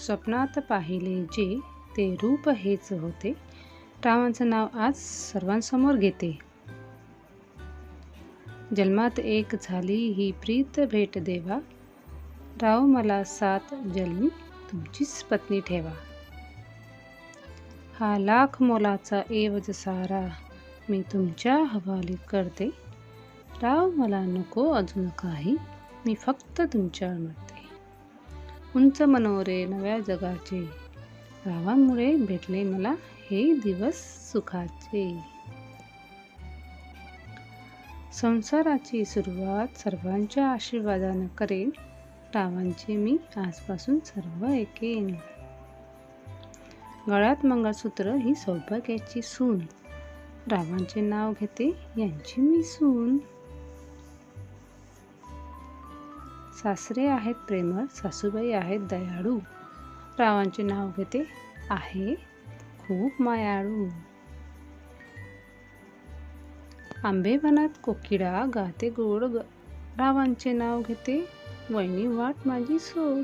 स्वप्नात पाहिले जे ते रूप हेच होते. रामाचं नाव आज सर्वांसमोर घेते. जन्मात एक झाली ही प्रीत भेट देवा. राव मला सात जन्मी तुमचीच पत्नी ठेवा. हा लाख मोलाचा एवज सारा मी तुमच्या हवाली करते. राव मला नको अजून काही मी फक्त तुमच्यावर मरते उंच मनोरे नव्या जगाचे. रावामुळे भेटले मला हे दिवस सुखाचे. संसाराची सुरुवात सर्वांच्या आशीर्वादानं करेन रावांचे मी आजपासून सर्व ऐकेन. गळ्यात मंगळसूत्र ही सौभाग्याची सून. रावांचे नाव घेते यांची मी सून. सासरे आहेत प्रेमळ सासूबाई आहेत दयाळू. रावांचे नाव घेते आहे खूप मायाळू. आंबेवनात कोकिळा गाते गोड ग. रावांचे नाव घेते वहिनी वाट माझी सोड.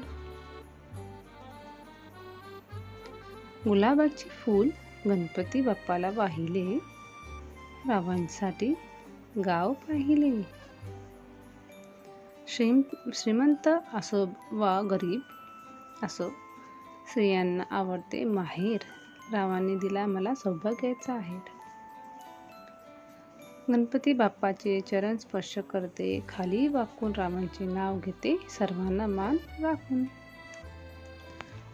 गुलाबाची फूल गणपती बाप्पाला वाहिले रावांसाठी गाव पाहिले. श्रीम श्रीमंत असो वा गरीब असो स्त्रियांना आवडते माहेर. रावांनी दिला मला सौभाग्याचा आहेर गणपती बाप्पाचे चरण स्पर्श करते खाली वाकून रामांचे नाव घेते सर्वांना मान राखून.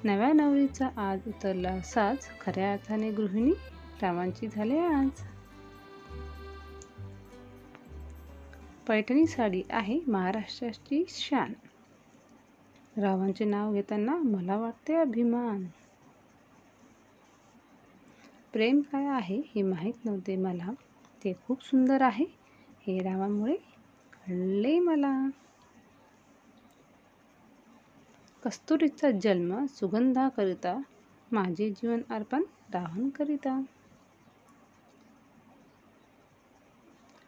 नव्या नवरीचा आज उतरला साज खऱ्या अर्थाने गृहिणी रामांची झाले आज. पैठणी साडी आहे महाराष्ट्राची शान. रावांचे नाव घेताना मला वाटते अभिमान. प्रेम काय आहे हे माहीत नव्हते मला. ते खूप सुंदर आहे हे रावामुळे कळले मला. कस्तुरीचा जन्म सुगंधाकरिता माझे जीवन अर्पण रावण करिता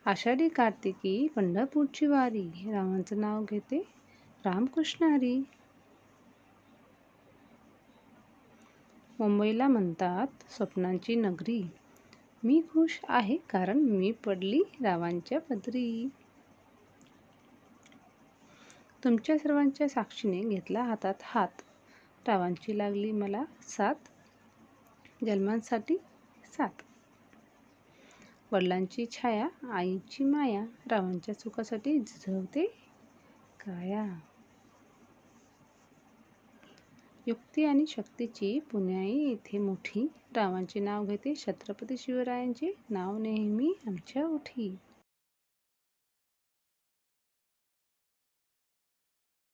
आषाढी कार्तिकी पंढरपूरची वारी रामाचं नाव घेते. रामकृष्ण हरी. मुंबईला म्हणतात स्वप्नांची नगरी. मी खुश आहे कारण मी पडली रावांच्या पदरी. तुमच्या सर्वांच्या साक्षीने घेतला हातात हात. रावांची लागली मला साथ. जन्मांसाठी साथ. वडिलांची छाया आईची माया रावांच्या सुखासाठी झुझवते काया. युक्ती आणि शक्तीची पुण्याई येथे मोठी. रावांचे नाव घेते छत्रपती शिवरायांचे नाव नेहमी आमच्या ओठी